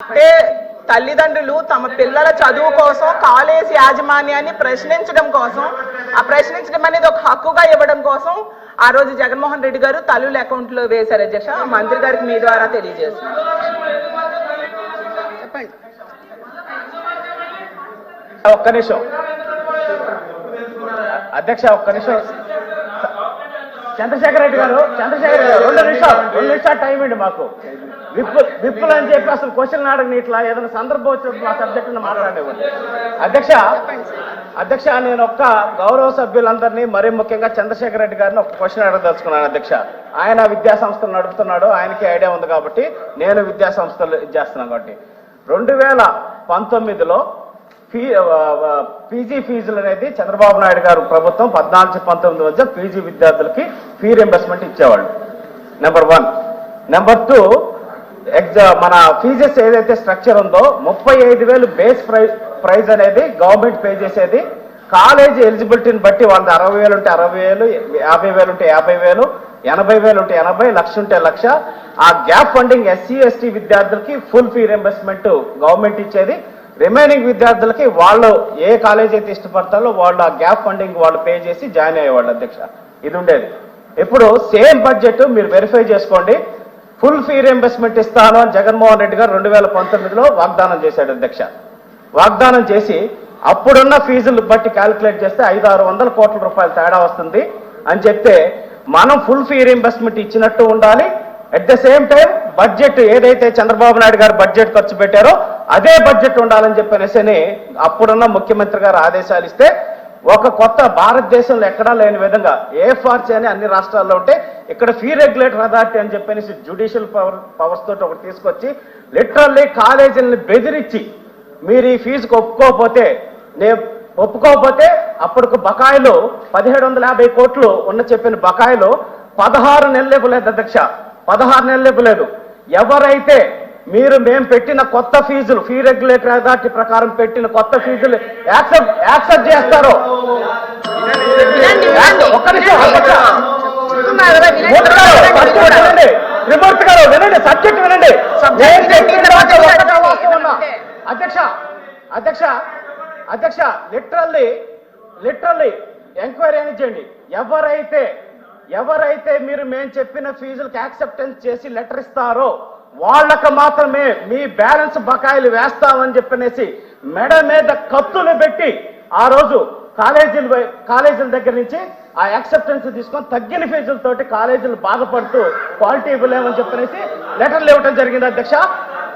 అంటే తల్లిదండ్రులు తమ పిల్లల చదువు కోసం కాలేజీ యాజమాన్యాన్ని ప్రశ్నించడం కోసం ఆ ప్రశ్నించడం అనేది ఒక హక్కుగా ఇవ్వడం కోసం ఆ రోజు జగన్మోహన్ రెడ్డి గారు తల్లుల అకౌంట్లో వేశారు అధ్యక్ష. మంత్రి గారికి మీ ద్వారా తెలియజేస్తారు చెప్పండి ఒక్క నిమిషం. అధ్యక్ష ఒక్క నిమిషం. చంద్రశేఖర రెడ్డి గారు చంద్రశేఖర్ గారు రెండు నిమిషాలు రెండు నిమిషాలు టైం అండి మాకు. విప్పు విప్పులు అని చెప్పి అసలు క్వశ్చన్ అడగని ఇట్లా ఏదైనా సందర్భం వచ్చినప్పుడు మా సబ్జెక్టును మాట్లాడేవాడు అధ్యక్ష అధ్యక్ష నేను ఒక్క గౌరవ సభ్యులందరినీ మరీ ముఖ్యంగా చంద్రశేఖర్ రెడ్డి గారిని ఒక క్వశ్చన్ అడగదలుచుకున్నాను అధ్యక్ష. ఆయన విద్యా సంస్థను నడుపుతున్నాడు ఆయనకి ఐడియా ఉంది కాబట్టి నేను విద్యా సంస్థలు ఇది చేస్తున్నాను కాబట్టి. రెండు వేల పంతొమ్మిదిలో ఫీ పీజీ ఫీజులు అనేది చంద్రబాబు నాయుడు గారు ప్రభుత్వం పద్నాలుగు పంతొమ్మిది మధ్య పీజీ విద్యార్థులకి ఫీ రింబర్స్మెంట్ ఇచ్చేవాళ్ళు. నెంబర్ వన్ నెంబర్ టూ ఎగ్జా మన ఫీజెస్ ఏదైతే స్ట్రక్చర్ ఉందో ముప్పై ఐదు వేలు బేస్ ప్రైజ్ ప్రైజ్ అనేది గవర్నమెంట్ పే చేసేది. కాలేజీ ఎలిజిబిలిటీని బట్టి వాళ్ళది అరవై వేలు ఉంటే అరవై వేలు యాభై వేలు ఉంటే యాభై వేలు ఎనభై వేలు ఉంటే ఎనభై లక్ష ఉంటే లక్ష. ఆ గ్యాప్ ఫండింగ్ ఎస్సీ ఎస్టీ విద్యార్థులకి ఫుల్ ఫీ రింబర్స్మెంట్ గవర్నమెంట్ ఇచ్చేది. రిమైనింగ్ విద్యార్థులకి వాళ్ళు ఏ కాలేజ్ అయితే ఇష్టపడతారో వాళ్ళు ఆ గ్యాప్ ఫండింగ్ వాళ్ళు పే చేసి జాయిన్ అయ్యేవాళ్ళు అధ్యక్ష. ఇది ఉండేది. ఇప్పుడు సేమ్ బడ్జెట్ మీరు వెరిఫై చేసుకోండి. ఫుల్ ఫీ రీఎంబర్స్మెంట్ ఇస్తాను అని జగన్మోహన్ రెడ్డి గారు రెండు వేల పంతొమ్మిదిలో వాగ్దానం చేశాడు అధ్యక్ష. వాగ్దానం చేసి అప్పుడున్న ఫీజులు బట్టి క్యాలిక్యులేట్ చేస్తే ఐదు ఆరు వందల కోట్ల రూపాయలు తేడా వస్తుంది అని చెప్తే మనం ఫుల్ ఫీ రీఎంబర్స్మెంట్ ఇచ్చినట్టు ఉండాలి. At the same time budget ఏదైతే చంద్రబాబు నాయుడు గారు బడ్జెట్ ఖర్చు పెట్టారో అదే బడ్జెట్ ఉండాలని చెప్పనేసి అప్పుడున్న ముఖ్యమంత్రి గారు ఆదేశాలు ఇస్తే ఒక కొత్త భారతదేశంలో ఎక్కడా లేని విధంగా ఏఫార్సీ అని అన్ని రాష్ట్రాల్లో ఉంటే ఇక్కడ ఫీ రెగ్యులేటర్ అథారిటీ అని చెప్పనేసి జ్యుడిషియల్ పవర్ పవర్స్ తోటి ఒకటి తీసుకొచ్చి లిటరల్లీ కాలేజీలను బెదిరించి మీరు ఈ ఫీజుకు ఒప్పుకోకపోతే నేను ఒప్పుకోకపోతే అప్పటికి బకాయిలు పదిహేడు వందల యాభై కోట్లు ఉన్న చెప్పిన బకాయిలు పదహారు నెలలు ఇవ్వలేదు అధ్యక్ష పదహారు నెలలు ఇవ్వలేదు ఎవరైతే మీరు మేము పెట్టిన కొత్త ఫీజులు ఫీ రెగ్యులేటర్ అథారిటీ ప్రకారం పెట్టిన కొత్త ఫీజులు యాక్సెప్ట్ యాక్సెప్ట్ చేస్తారో. ఒక్క నిమిషం అధ్యక్ష. మూర్తి గారు, వినండి. సబ్జెక్ట్ వినండి. అధ్యక్ష అధ్యక్ష అధ్యక్ష లిటరల్లీ లిటరల్లీ ఎంక్వైరీ అని చేయండి. ఎవరైతే ఎవరైతే మీరు మేము చెప్పిన ఫీజులకు యాక్సెప్టెన్స్ చేసి లెటర్ ఇస్తారో వాళ్ళకు మాత్రమే మీ బ్యాలెన్స్ బకాయిలు వేస్తామని చెప్పనేసి మెడ మీద కత్తులు పెట్టి ఆ రోజు కాలేజీలు కాలేజీల దగ్గర నుంచి ఆ యాక్సెప్టెన్స్ తీసుకొని తగ్గిన ఫీజులతోటి కాలేజీలు బాధపడుతూ క్వాలిటీ ఇవ్వలేమని చెప్పనేసి లెటర్లు ఇవ్వటం జరిగింది అధ్యక్ష.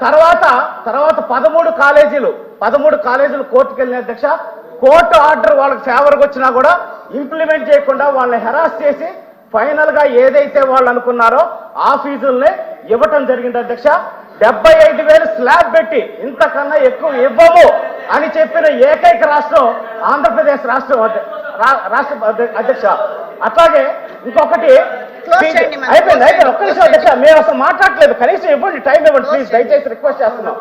తర్వాత తర్వాత పదమూడు కాలేజీలు పదమూడు కాలేజీలు కోర్టుకు వెళ్ళిన అధ్యక్ష. కోర్టు ఆర్డర్ వాళ్ళకి ఫేవర్గా వచ్చినా కూడా ఇంప్లిమెంట్ చేయకుండా వాళ్ళని హెరాస్ చేసి ఫైనల్గా ఏదైతే వాళ్ళు అనుకున్నారో ఆ ఫీజుల్ని ఇవ్వటం జరిగింది అధ్యక్ష. డెబ్బై ఐదు వేలు స్లాబ్ పెట్టి ఇంతకన్నా ఎక్కువ ఇవ్వము అని చెప్పిన ఏకైక రాష్ట్రం ఆంధ్రప్రదేశ్ రాష్ట్రం రాష్ట్ర అధ్య- అధ్యక్ష. అట్లాగే ఇంకొకటి. అయిపోయింది అయిపోయింది. ఒక్క నిమిషం అధ్యక్ష మేము అసలు మాట్లాడలేదు కనీసం ఇవ్వండి టైం ఇవ్వండి ప్లీజ్ దయచేసి రిక్వెస్ట్ చేస్తున్నాం.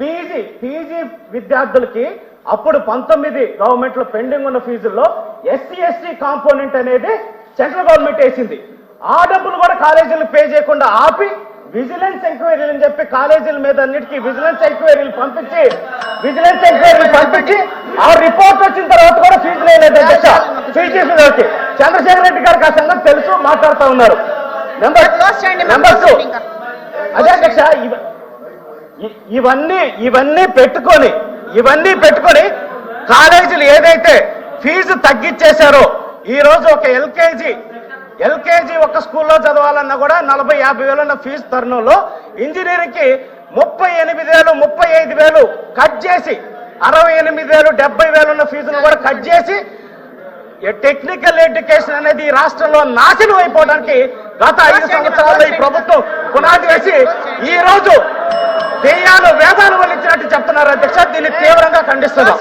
పీజీ పీజీ విద్యార్థులకి అప్పుడు పంతొమ్మిది గవర్నమెంట్లో పెండింగ్ ఉన్న ఫీజుల్లో ఎస్సీ ఎస్టీ కాంపోనెంట్ అనేది సెంట్రల్ గవర్నమెంట్ వేసింది. ఆ డబ్బులు కూడా కాలేజీలు పే చేయకుండా ఆపి విజిలెన్స్ ఎంక్వైరీలు అని చెప్పి కాలేజీల మీద అన్నిటికీ విజిలెన్స్ ఎంక్వైరీలు పంపించి విజిలెన్స్ ఎంక్వైరీలు పంపించి ఆ రిపోర్ట్ వచ్చిన తర్వాత కూడా ఫీజు లేదు అధ్యక్ష ఫీజు ఫీజు చంద్రశేఖర్ రెడ్డి గారికి ఆ సంగతి తెలుసు మాట్లాడుతూ ఉన్నారు. Number two. అదే అధ్యక్ష ఇవన్నీ ఇవన్నీ పెట్టుకొని ఇవన్నీ పెట్టుకొని కాలేజీలు ఏదైతే ఫీజు తగ్గించేశారో ఈరోజు ఒక ఎల్కేజీ ఎల్కేజీ ఒక స్కూల్లో చదవాలన్నా కూడా నలభై యాభై వేలు ఉన్న ఫీజు తరుణంలో ఇంజనీరింగ్కి ముప్పై ఎనిమిది వేలు ముప్పై ఐదు వేలు కట్ చేసి అరవై ఎనిమిది వేలు డెబ్బై వేలు ఉన్న ఫీజును కూడా కట్ చేసి టెక్నికల్ ఎడ్యుకేషన్ అనేది ఈ రాష్ట్రంలో నాశనం అయిపోవడానికి గత ఐదు సంవత్సరాల్లో ఈ ప్రభుత్వం పునాది వేసి ఈ రోజు దెయ్యాలు వేదాలు వల్లించినట్టు చెప్తున్నారు అధ్యక్ష. దీన్ని తీవ్రంగా ఖండిస్తున్నాం.